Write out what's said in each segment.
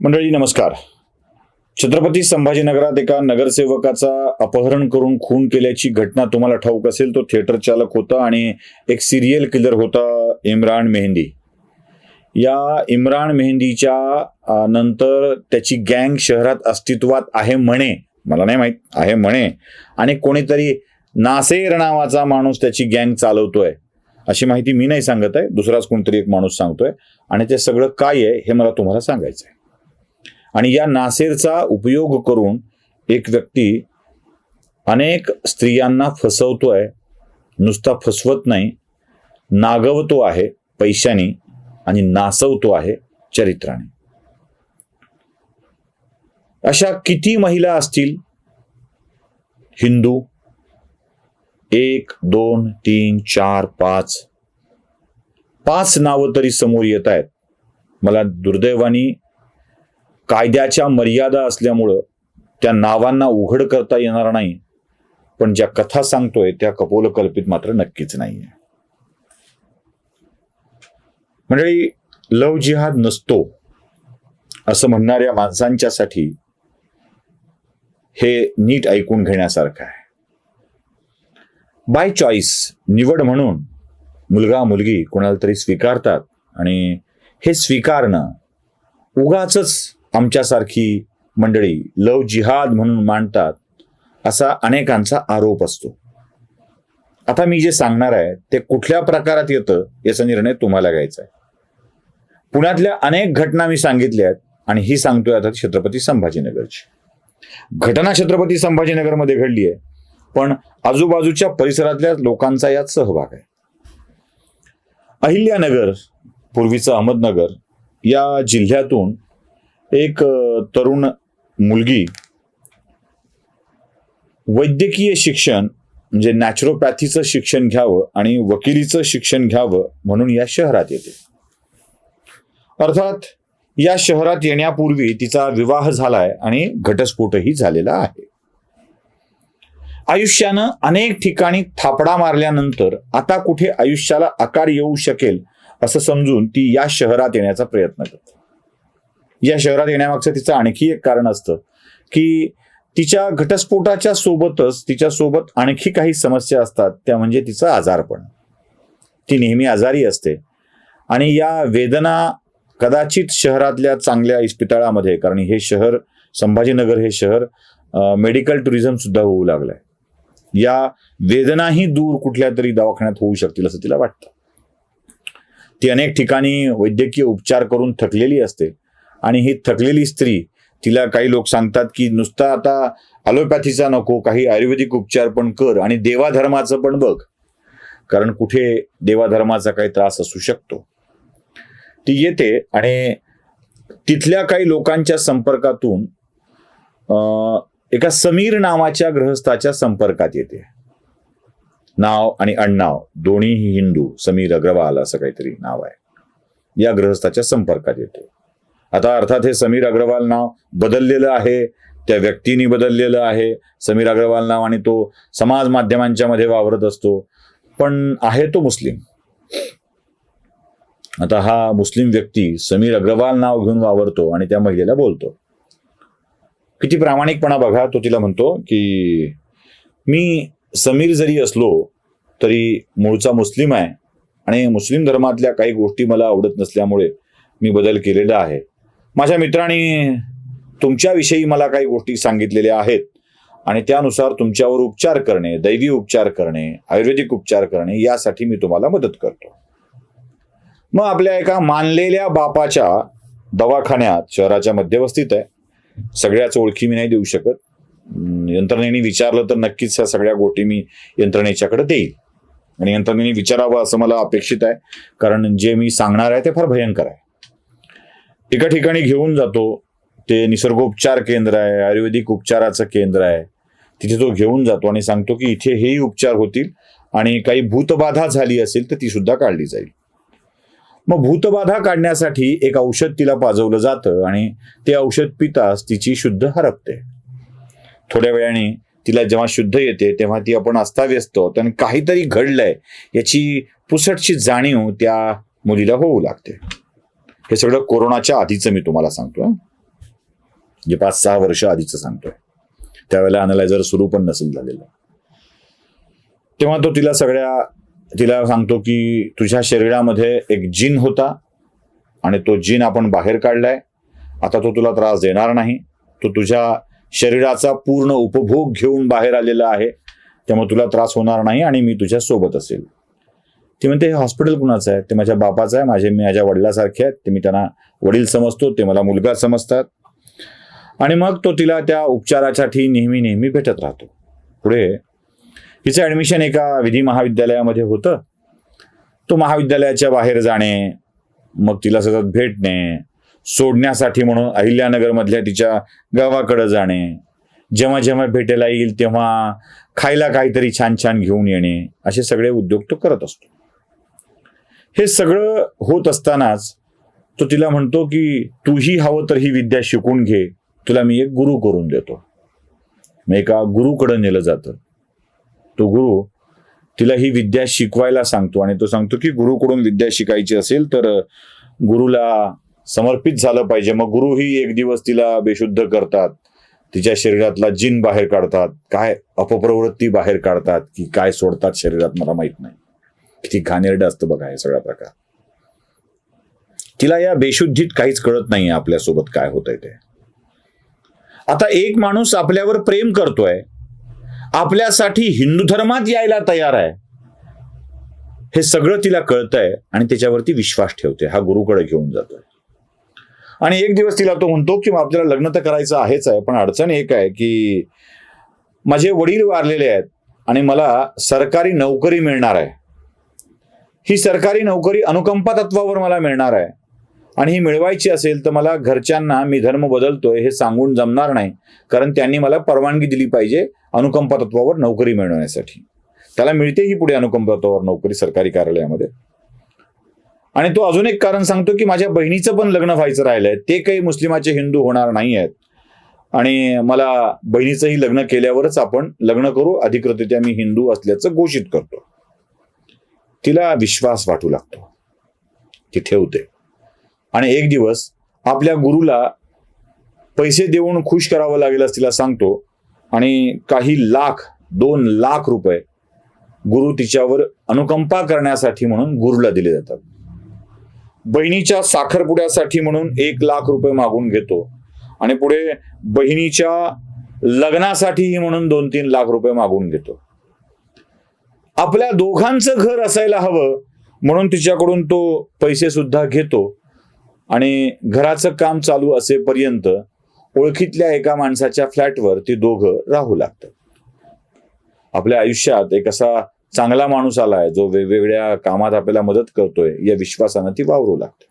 मंडळी नमस्कार. छत्रपती संभाजीनगरात एका नगरसेवकाचा अपहरण करून खून केल्याची घटना तुम्हाला ठाऊक असेल तो थिएटर चालक होता आणि एक सिरियल किलर होता इम्रान मेहंदी. या इम्रान मेहंदीच्या नंतर त्याची गँग शहरात अस्तित्वात आहे म्हणे. मला नाही माहीत आहे म्हणे. आणि कोणीतरी नासेर नावाचा माणूस त्याची गँग चालवतोय. अशी माहिती मी नाही सांगत आहे दुसराच कोणतरी एक माणूस सांगतोय. आणि ते सगळं काय आहे हे मला तुम्हाला सांगायचं आहे आणि या नासेरचा उपयोग करून एक व्यक्ती अनेक स्त्रियांना फसवतोय नुसता फसवत नाही नागवतो आहे पैशाने आणि नासवतो आहे चरित्राने. अशा किती महिला असतील? हिंदू एक दोन तीन चार पाच. पाच नावं तरी समोर येत आहेत. मला दुर्दैवानी कायद्याच्या मर्यादा असल्यामुळं त्या नावांना उघड करता येणार नाही. पण ज्या कथा सांगतोय त्या कपोलकल्पित मात्र नक्कीच नाहीये. मंडळी लव जिहाद नसतो असं म्हणणाऱ्या माणसांच्यासाठी हे नीट ऐकून घेण्यासारखं आहे. बाय चॉईस निवड म्हणून मुलगा मुलगी कोणाला तरी स्वीकारतात आणि हे स्वीकारणं उगाच आमच्यासारखी मंडळी लव जिहाद म्हणून मांडतात असा अनेकांचा आरोप असतो. आता मी जे सांगणार आहे ते कुठल्या प्रकारात येतं याचा निर्णय तुम्हाला घ्यायचा आहे. पुण्यातल्या अनेक घटना मी सांगितल्या आहेत आणि ही सांगतोय आता छत्रपती संभाजीनगरची. घटना छत्रपती संभाजीनगरमध्ये घडली आहे पण आजूबाजूच्या परिसरातल्या लोकांचा यात सहभाग आहे. अहिल्यानगर पूर्वीचं अहमदनगर या जिल्ह्यातून एक तरुण मुलगी वैद्यकीय शिक्षण म्हणजे नॅचरोपॅथीचं शिक्षण घ्यावं आणि वकिलीचं शिक्षण घ्यावं म्हणून या शहरात येते. अर्थात या शहरात येण्यापूर्वी तिचा विवाह झालाय आणि घटस्फोटही झालेला आहे. आयुष्यानं अनेक ठिकाणी थापडा मारल्यानंतर आता कुठे आयुष्याला आकार येऊ शकेल असं समजून ती या शहरात येण्याचा प्रयत्न करते. या शहरात येण्यामागचं तिचं आणखी एक कारण असतं की तिच्या घटस्फोटाच्या सोबतच तिच्या सोबत आणखी काही समस्या असतात त्या म्हणजे तिचं आजारपण. ती नेहमी आजारी असते. आणि या वेदना कदाचित शहरातल्या चांगल्या इस्पितळामध्ये कारण हे शहर संभाजीनगर हे शहर मेडिकल टुरिझम सुद्धा होऊ लागलंय. या वेदनाही दूर कुठल्या तरी दवाखान्यात होऊ शकतील असं तिला वाटतं. ती अनेक ठिकाणी वैद्यकीय उपचार करून थकलेली असते. आणि ही थकलेली स्त्री तिला काही लोक सांगतात की नुसता आता अलोपॅथीचा नको काही आयुर्वेदिक उपचार पण कर आणि देवाधर्माचं पण बघ. कारण कुठे देवाधर्माचा काही त्रास असू शकतो. ती येते आणि तिथल्या काही लोकांच्या संपर्कातून अं, एका समीर नावाच्या ग्रहस्थाच्या संपर्कात येते. नाव आणि अण्णाव दोन्हीही हिंदू समीर अग्रवाल असं काहीतरी नाव आहे. या ग्रहस्थाच्या संपर्कात येते. आता अर्थात हे समीर अग्रवाल नाव बदललेलं आहे त्या व्यक्तीने बदललेलं आहे. समीर अग्रवाल नाव आणि तो समाज माध्यमांच्या मध्ये वावरत असतो. पण आहे तो मुस्लिम. आता हा मुस्लिम व्यक्ती समीर अग्रवाल नाव घेऊन वावरतो आणि त्या महिलेला बोलतो. किती प्रामाणिकपणा बघा तो तिला म्हणतो की मी समीर जरी असलो तरी मूळचा मुस्लिम आहे आणि मुस्लिम धर्मातल्या काही गोष्टी मला आवडत नसल्यामुळे मी बदल केलेला आहे. माझ्या मित्रांनी तुमच्याविषयी मला काही गोष्टी सांगितलेल्या आहेत. आणि त्यानुसार तुमच्यावर उपचार करणे दैवी उपचार करणे आयुर्वेदिक उपचार करणे यासाठी मी तुम्हाला मदत करतो. मग आपल्या एका मानलेल्या बापाच्या दवाखान्यात शहराच्या मध्यवस्थित आहे. सगळ्याच ओळखी मी नाही देऊ शकत. यंत्रणेने विचारलं तर नक्कीच ह्या सगळ्या गोष्टी मी यंत्रणेच्याकडे देईल. आणि यंत्रणेने विचारावं असं मला अपेक्षित आहे. कारण जे मी सांगणार आहे ते फार भयंकर आहे. एका ठिकाणी घेऊन जातो. ते निसर्गोपचार केंद्र आहे आयुर्वेदिक उपचाराचं केंद्र आहे. तिथे तो घेऊन जातो आणि सांगतो की इथे हेही उपचार होतील आणि काही भूतबाधा झाली असेल तर ती सुद्धा काढली जाईल. मग भूतबाधा काढण्यासाठी एक औषध तिला पाजवलं जातं आणि ते औषध पितास तिची शुद्ध हरपते. थोड्या वेळाने तिला जेव्हा शुद्ध येते तेव्हा ती आपण अस्ताव्यस्त होतो आणि काहीतरी घडलंय याची पुसटची जाणीव त्या मुलीला होऊ लागते. हे सगळं कोरोनाच्या आधीचं मी तुम्हाला सांगतो म्हणजे जे पाच सहा वर्ष आधीचं सांगतोय. त्यावेळेला अनलायझर सुरू पण नसेल झालेलं. तेव्हा तो तिला सगळ्या तिला सांगतो की तुझ्या शरीरामध्ये एक जीन होता आणि तो जिन आपण बाहेर काढलाय. आता तो तुला त्रास देणार नाही. तो तुझ्या शरीराचा पूर्ण उपभोग घेऊन बाहेर आलेला आहे. त्यामुळे तुला त्रास होणार नाही आणि मी तुझ्या सोबत असेल. ती म्हणते हे हॉस्पिटल कुणाचं आहे? ते माझ्या बापाचं आहे माझे मी माझ्या वडिलासारखे आहेत. ते मी त्यांना वडील समजतो ते मला मुलगा समजतात. आणि मग तो तिला त्या उपचारासाठी नेहमी नेहमी भेटत राहतो. पुढे हिचं ऍडमिशन एका विधी महाविद्यालयामध्ये होतं. तो महाविद्यालयाच्या बाहेर जाणे मग तिला सतत भेटणे सोडण्यासाठी म्हणून अहिल्यानगरमधल्या तिच्या गावाकडे जाणे जेव्हा जेव्हा भेटायला येईल तेव्हा खायला काहीतरी छान छान घेऊन येणे असे सगळे उद्योग तो करत असतो. हे सगळं होत असतानाच तो तिला म्हणतो की तूही हवं तर ही विद्या शिकून घे. तुला मी एक गुरु करून देतो. मग एका गुरुकडे नेलं जातं. तो गुरु तिला ही विद्या शिकवायला सांगतो आणि तो सांगतो की गुरुकडून विद्या शिकायची असेल तर गुरुला समर्पित झालं पाहिजे. मग गुरुही एक दिवस तिला बेशुद्ध करतात. तिच्या शरीरातला जिन बाहेर काढतात. काय अपप्रवृत्ती बाहेर काढतात की काय सोडतात शरीरात मला माहीत नाही. किती घाणेरडं असतं बघा हे सगळा प्रकार. तिला या बेशुद्धीत काहीच कळत नाही आपल्यासोबत काय होतंय ते. आता एक माणूस आपल्यावर प्रेम करतोय आपल्यासाठी हिंदू धर्मात यायला तयार आहे. हे सगळं तिला कळतंय आणि त्याच्यावरती विश्वास ठेवते हा गुरुकडे घेऊन जातोय. आणि एक दिवस तिला तो म्हणतो की आपल्याला लग्न तर करायचं आहेच आहे पण अडचण एक आहे की माझे वडील वारलेले आहेत आणि मला सरकारी नोकरी मिळणार आहे. ही सरकारी नोकरी अनुकंपा तत्वावर मला मिळणार आहे. आणि ही मिळवायची असेल तर मला घरच्यांना मी धर्म बदलतोय हे सांगून जमणार नाही. कारण त्यांनी मला परवानगी दिली पाहिजे अनुकंपा तत्वावर नोकरी मिळवण्यासाठी. त्याला मिळते ही पुढे अनुकंपा तत्वावर नोकरी सरकारी कार्यालयामध्ये. आणि तो अजून एक कारण सांगतो की माझ्या बहिणीचं पण लग्न व्हायचं राहिलंय. ते काही मुस्लिमाचे हिंदू होणार नाही आहेत. आणि मला बहिणीचंही लग्न केल्यावरच आपण लग्न करू. अधिकृतरित्या मी हिंदू असल्याचं घोषित करतो. तिला विश्वास वाटू लागतो. ती ठेवते. आणि एक दिवस आपल्या गुरुला पैसे देऊन खुश करावं लागेल असं तिला सांगतो आणि काही लाख दोन लाख रुपये गुरु तिच्यावर अनुकंपा करण्यासाठी म्हणून गुरुला दिले जातात. बहिणीच्या साखरपुड्यासाठी म्हणून एक लाख रुपये मागून घेतो. आणि पुढे बहिणीच्या लग्नासाठीही म्हणून दोन तीन लाख रुपये मागून घेतो. आपल्या दोघांचं घर असायला हवं म्हणून तिच्याकडून तो पैसे सुद्धा घेतो. आणि घराचं काम चालू असेपर्यंत ओळखीतल्या एका माणसाच्या फ्लॅटवर ती दोघं राहू लागतात. आपल्या आयुष्यात एक असा चांगला माणूस आलाय जो वेगवेगळ्या कामात आपल्याला मदत करतोय या विश्वासानं ती वावरू लागते.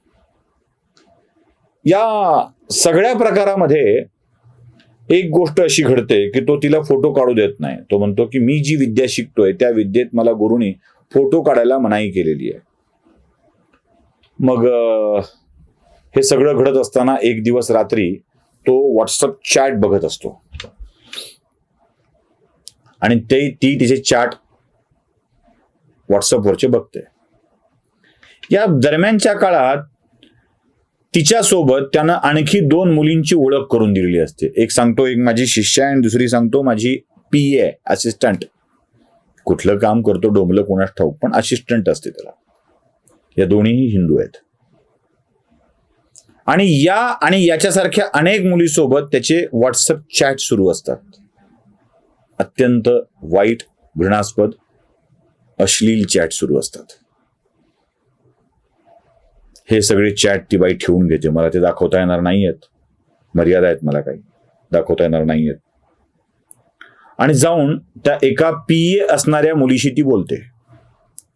या सगळ्या प्रकारामध्ये एक गोष्ट अशी घडते की तो तिला फोटो काढू देत नाही. तो म्हणतो की मी जी विद्या शिकतोय त्या विद्येत मला गुरुनी फोटो काढायला मनाई केलेली आहे. मग हे सगळं घडत असताना एक दिवस रात्री तो व्हॉट्सअप चॅट बघत असतो. आणि ते ती तिचे चॅट व्हॉट्सअपवरचे बघते. या दरम्यानच्या काळात तिच्यासोबत त्यानं आणखी दोन मुलींची ओळख करून दिलेली असते. एक सांगतो एक माझी शिष्य आहे आणि दुसरी सांगतो माझी पी ए असिस्टंट कुठलं काम करतो डोंबलं कोणास ठाऊक पण असिस्टंट असते त्याला. या दोन्हीही हिंदू आहेत. आणि या आणि याच्यासारख्या अनेक मुलीसोबत त्याचे व्हॉट्सअप चॅट सुरू असतात. अत्यंत वाईट घृणास्पद अश्लील चॅट सुरू असतात. हे सगळे चॅट ती बाई ठेवून घेते. मला ते दाखवता येणार नाहीयेत. मर्यादा आहेत मला काही. दाखवता येणार नाहीयेत. आणि जाऊन त्या एका पी ए असणाऱ्या मुलीशी ती बोलते.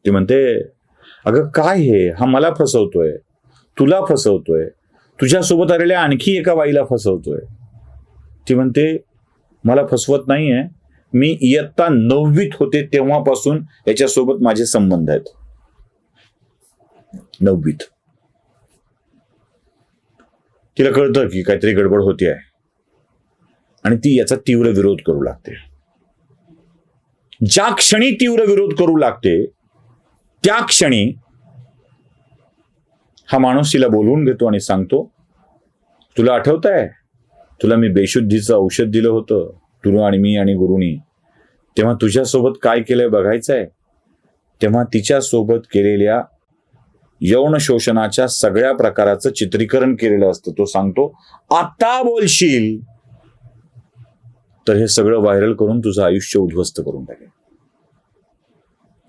ती म्हणते अगं काय हे? हा मला फसवतोय. तुला फसवतोय. तुझ्यासोबत आलेल्या आणखी एका बाईला फसवतोय. ती म्हणते मला फसवत नाहीये. मी इयत्ता नववीत होते तेव्हापासून याच्यासोबत माझे संबंध आहेत. नववीत. तिला कळतं की काहीतरी गडबड होती आहे आणि ती याचा तीव्र विरोध करू लागते. ज्या क्षणी तीव्र विरोध करू लागते त्या क्षणी हा माणूस तिला बोलवून घेतो आणि सांगतो तुला आठवत आहे तुला मी बेशुद्धीचं औषध दिलं होतं तुरु आणि मी आणि गुरुनी. तेव्हा तुझ्यासोबत काय केलंय बघायचं आहे तेव्हा तिच्यासोबत केलेल्या यौन शोषणाच्या सगळ्या प्रकाराचं चित्रीकरण केलेलं असतं तो सांगतो आता बोलशील. तर हे सगळं व्हायरल करून तुझं आयुष्य उद्ध्वस्त करून टाकेल.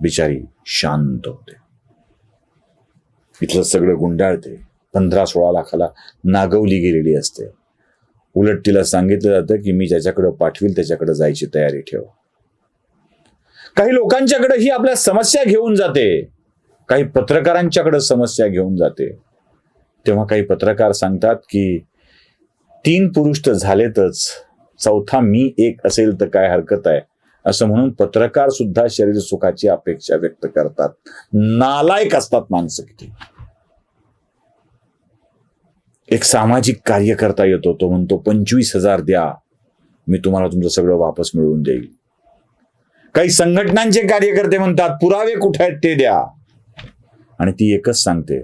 बिचारी शांत होते. इथलं सगळं गुंडाळते. पंधरा सोळा लाखाला नागवली गेलेली असते. उलट तिला सांगितलं जातं की मी ज्याच्याकडे पाठवील त्याच्याकडे जायची तयारी ठेव. काही लोकांच्याकडे ही आपल्या समस्या घेऊन जाते. काही पत्रकारांच्याकडे समस्या घेऊन जाते. तेव्हा काही पत्रकार सांगतात की तीन पुरुष तर झालेतच चौथा मी एक असेल तर काय हरकत आहे? असं म्हणून पत्रकार सुद्धा शरीर सुखाची अपेक्षा व्यक्त करतात. नालायक असतात माणसं किती. एक सामाजिक कार्य करता येतो तो म्हणतो पंचवीस हजार द्या मी तुम्हाला तुमचं सगळं वापस मिळवून देईल. काही संघटनांचे कार्यकर्ते म्हणतात पुरावे कुठे आहेत ते द्या. आणि ती एकच सांगते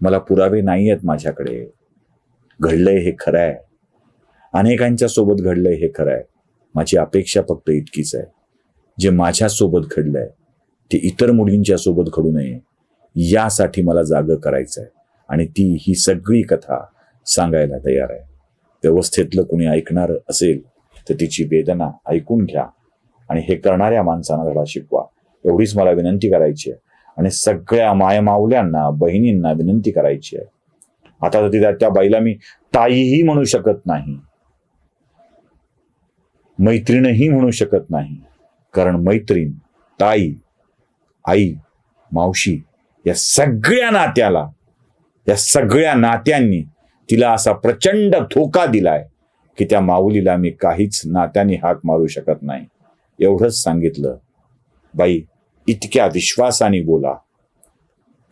मला पुरावे नाही आहेत माझ्याकडे. घडलंय हे खरं आहे अनेकांच्या सोबत घडलंय हे खरं आहे माझी अपेक्षा फक्त इतकीच आहे. जे माझ्यासोबत घडलंय ते इतर मुलींच्या सोबत घडू नये. यासाठी मला जाग करायचं आहे आणि ती ही सगळी कथा सांगायला तयार आहे. व्यवस्थेतलं कुणी ऐकणार असेल तर तिची वेदना ऐकून घ्या आणि हे करणाऱ्या माणसांना धडा शिकवा. एवढीच मला विनंती करायची आहे. आणि सगळ्या मायमावल्यांना बहिणींना विनंती करायची आहे. आता तर तिला त्या बाईला मी ताईही म्हणू शकत नाही. मैत्रीणही म्हणू शकत नाही. कारण मैत्रीण ताई आई मावशी या सगळ्या नात्याला या सगळ्या नात्यांनी तिला असा प्रचंड धोका दिलाय की त्या माऊलीला मी काहीच नात्याने हाक मारू शकत नाही. एवढंच सांगितलं. बाई इतक्या विश्वासाने बोला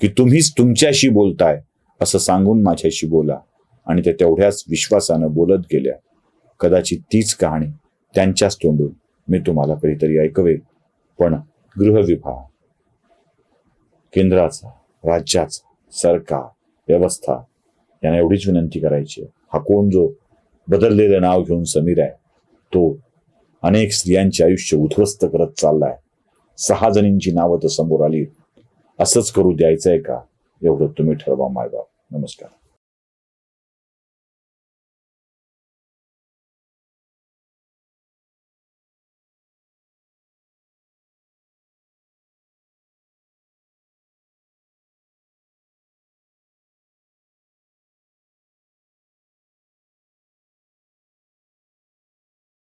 की तुम्हीच तुमच्याशी बोलताय असं सांगून माझ्याशी बोला. आणि त्या तेवढ्याच विश्वासानं बोलत गेल्या. कदाचित तीच कहाणी त्यांच्याच तोंडून मी तुम्हाला कधीतरी ऐकवेल. पण गृहविभाग केंद्राचा राज्याचा सरकार व्यवस्था यांना एवढीच विनंती करायची हा कोण जो बदललेलं नाव घेऊन समीर आहे तो अनेक स्त्रियांचे आयुष्य उद्ध्वस्त करत चाललाय. सहा जणींची नावं तर समोर आली. असंच करू द्यायचं आहे का? एवढं तुम्ही ठरवा मायबाप. नमस्कार.